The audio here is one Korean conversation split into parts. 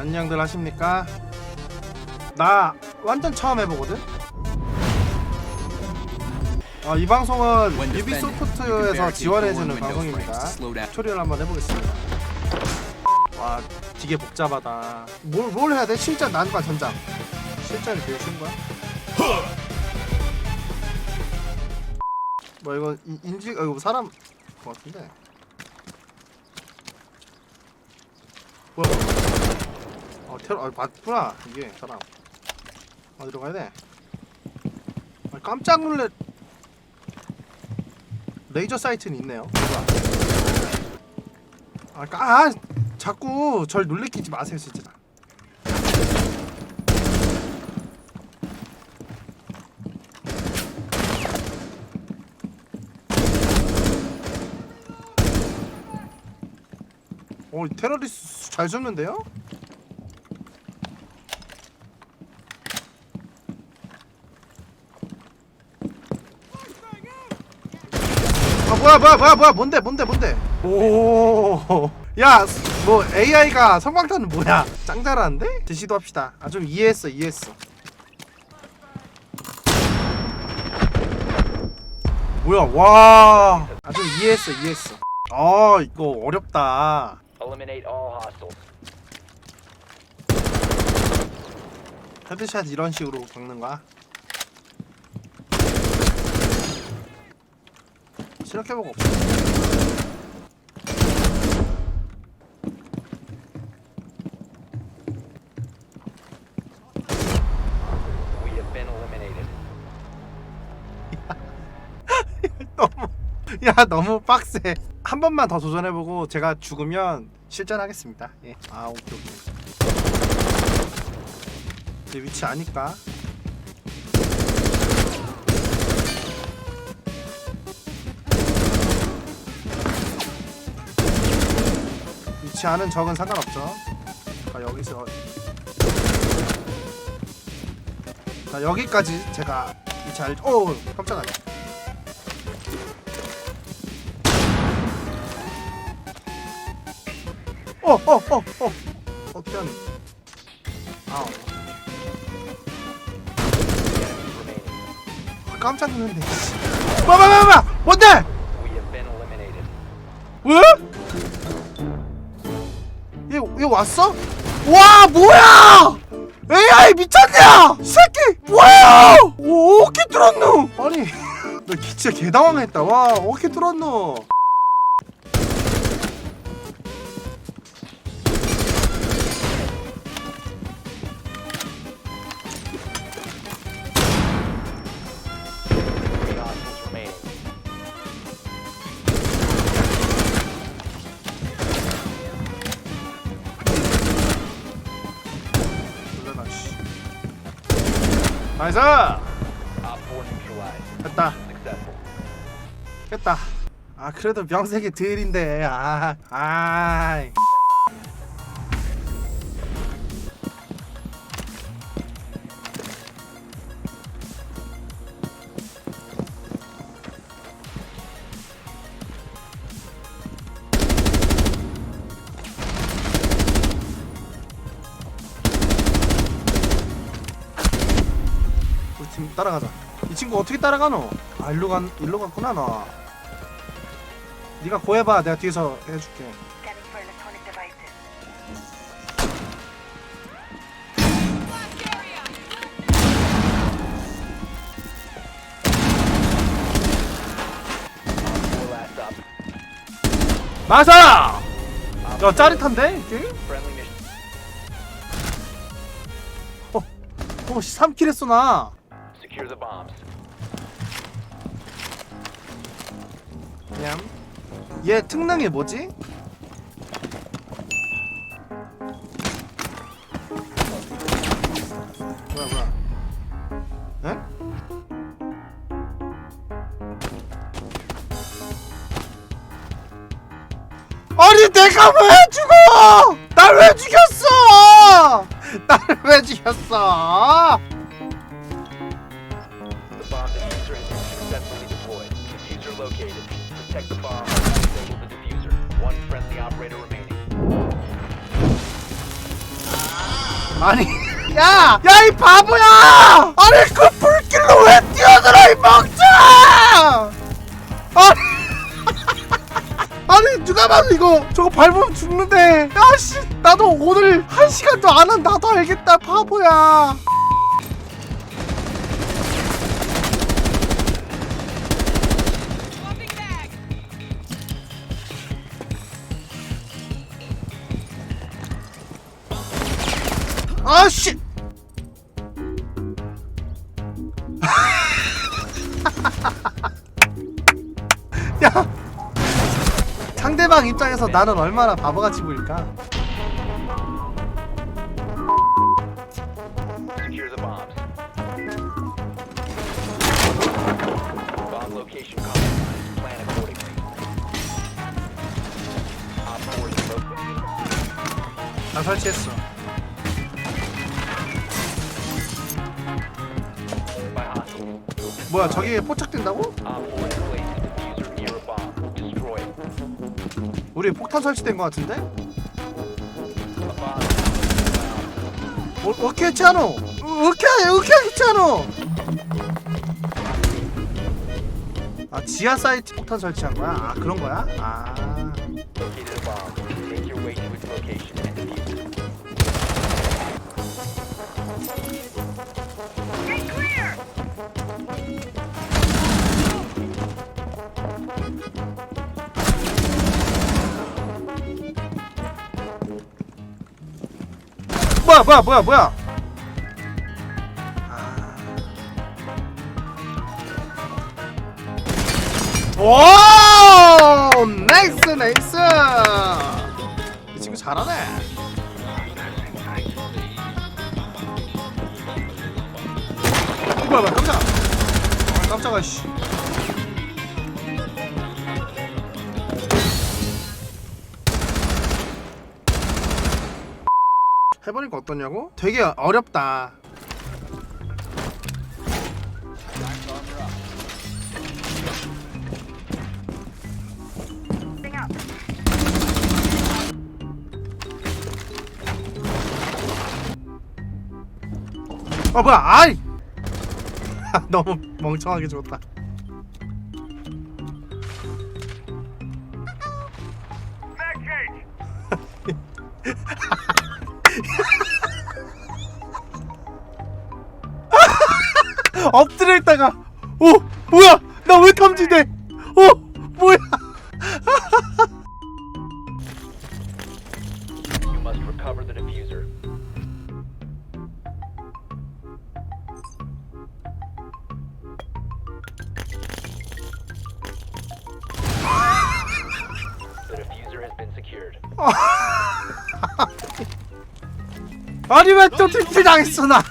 안녕들 하십니까? 나 완전 처음 해보거든? 어, 이 방송은 유비소프트에서 지원해주는 방송입니다. 튜토리얼 한번 해보겠습니다. 와, 되게 복잡하다. 뭘, 뭘 해야 돼? 실전 난과 전장. 실전이 되게 쉬운 거야? 뭐 인- 인지 어, 이거 사람 것 같은데. 뭐야? 어 테러 아 맞구나 이게 사람. 어디로 가야 돼? 아, 깜짝 놀래. 레이저 사이트는 있네요. 아, 까, 아 자꾸 절 놀래키지 마세요 진짜. 어 테러리스트 잘 쏘는데요? 뭐야 뭐야 뭐야 뭐야 뭔데 뭔데 뭔데? 오 야 뭐 AI가 성광탄은 뭐야? 짱 잘하는데? 드시도 합시다. 아 좀 이해했어 이해했어. 뭐야 와 아 좀 이해했어 이해했어. 아 이거 어렵다. Eliminate all hostiles. 헤드샷 이런 식으로 박는 거야 실력해보고 없어. We have been eliminated. 너무 야 너무 빡세. 한 번만 더 도전해보고 제가 죽으면 실전하겠습니다. 예. 아 오케이 오케이. 제 위치 아니까 위치 아는 적은 상관없죠 자 여기서 자 여기까지 제가 위치 알... 오 깜짝이야 어, 어, 어, 어. 어떻게 하니? 아, Remaining. 깜짝 놀랐네. 봐봐봐봐! 뭔데? We have been eliminated. 왜? 얘, 얘 왔어? 와, 뭐야! AI 미쳤냐? 이 새끼, 뭐야! 오, 어떻게 뚫었노? 아니, 나 진짜 개당황했다. 와, 어떻게 뚫었노? 나이스! Op 4 neutralized. 됐다. 깼다. 아 그래도 명색이 드일인데 아 아. 따라가자. 이 친구 어떻게 따라가노? 아 일로 간 일로 갔구나 너. 네가 고해봐 내가 뒤에서 해줄게. 마사! 야 짜릿한데? 이 게임? Mission. 어 3킬 했어 나 Secure the bombs. 그냥 얘 특능이 뭐지? 뭐야 뭐야 에? 아니 내가 왜 죽어! 날 왜 죽였어! 날 왜 죽였어! Located. Protect the bomb. Disable the diffuser. One friendly operator remaining. 아니 야! 야 이 바보야! 아니 그 불길로 왜 뛰어들어 이 멍청아! 아니 아니 누가 봐도 이거 저거 밟으면 죽는데 야씨 나도 오늘 한 시간도 안 한 나도 알겠다 바보야 아씨 야 상대방 입장에서 나는 얼마나 바보같이 보일까 Secure the bombs. Bomb location compromised. Plan accordingly. Op 4 is located. 나 설치했어 뭐야 저기에 포착된다고? Op 4 has placed a diffuser near a bomb. Destroy it. 우리 폭탄 설치된 것 같은데? 어, 않어? 어떻게 어떻게 했지 않어? 아 지하 사이트 폭탄 설치한 거야? 아 그런 거야? 아 뭐야 뭐야 뭐야 뭐야? 아. 오 나이스 나이스! 이 친구 잘하네. 뭐야 뭐야 깜짝아 아, 깜짝아 씨 해보니까 어떠냐고? 되게 어렵다. 어 뭐야 아이 너무 멍청하게 죽었다 엎드려 있다가 오 뭐야 나 왜 탐지돼 어 뭐야 You must recover the diffuser. The diffuser has been secured. 아니 왜또 팀피 당했어 나?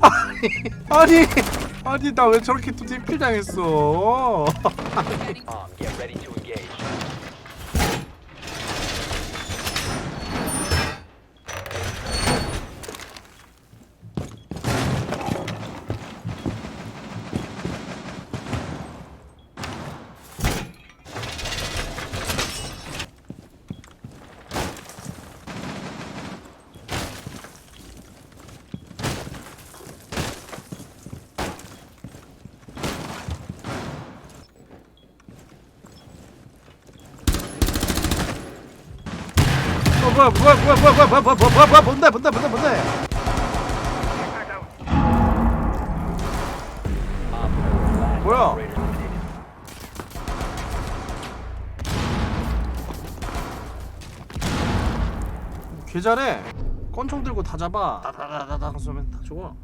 아니 아니 아니 나 왜 저렇게 또 팀피 당했어? to engage. 어 뭐야 뭐야 뭐야 뭐야 뭐야 뭐야 뭐야 뭐야 뭐야 뭔데 뭔데 뭔데 뭔데 Op 4. Last 뭐야? 잘해 권총 들고 다 잡아 다다다다다 쏘면 다 죽어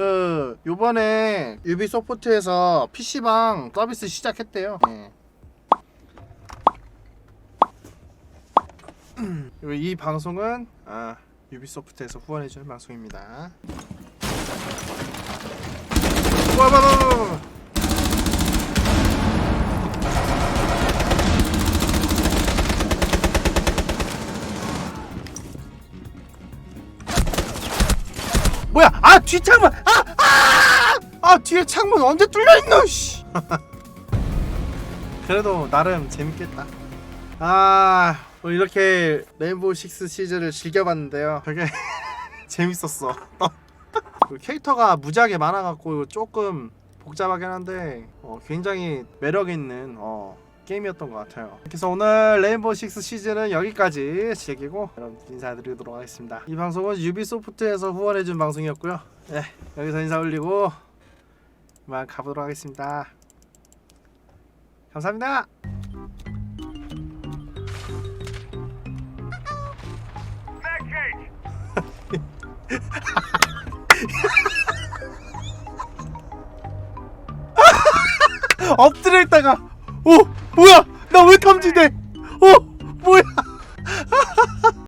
그 요번에 유비소프트에서 PC방 서비스 시작했대요. 예. 그리고 이 방송은 아, 유비소프트에서 후원해주는 방송입니다. 와, 와, 와, 아, 뒤 창문. 아! 아! 아, 뒤에 창문 언제 뚫려 있노? 씨. 그래도 나름 재밌겠다. 아, 이렇게 레인보우 식스 시즌을 즐겨봤는데요. 되게 재밌었어. 그 캐릭터가 무지하게 많아갖고 조금 복잡하긴 한데 어, 굉장히 매력 있는 어, 게임이었던 것 같아요. 그래서 오늘 레인보우 식스 시즌은 여기까지 즐기고 여러분 인사드리도록 하겠습니다. 이 방송은 유비소프트에서 후원해준 방송이었고요. 네, 여기서 인사 올리고 그만 가보도록 하겠습니다. 감사합니다. 엎드려 있다가 오 뭐야? 나 왜 탐지돼 오 뭐야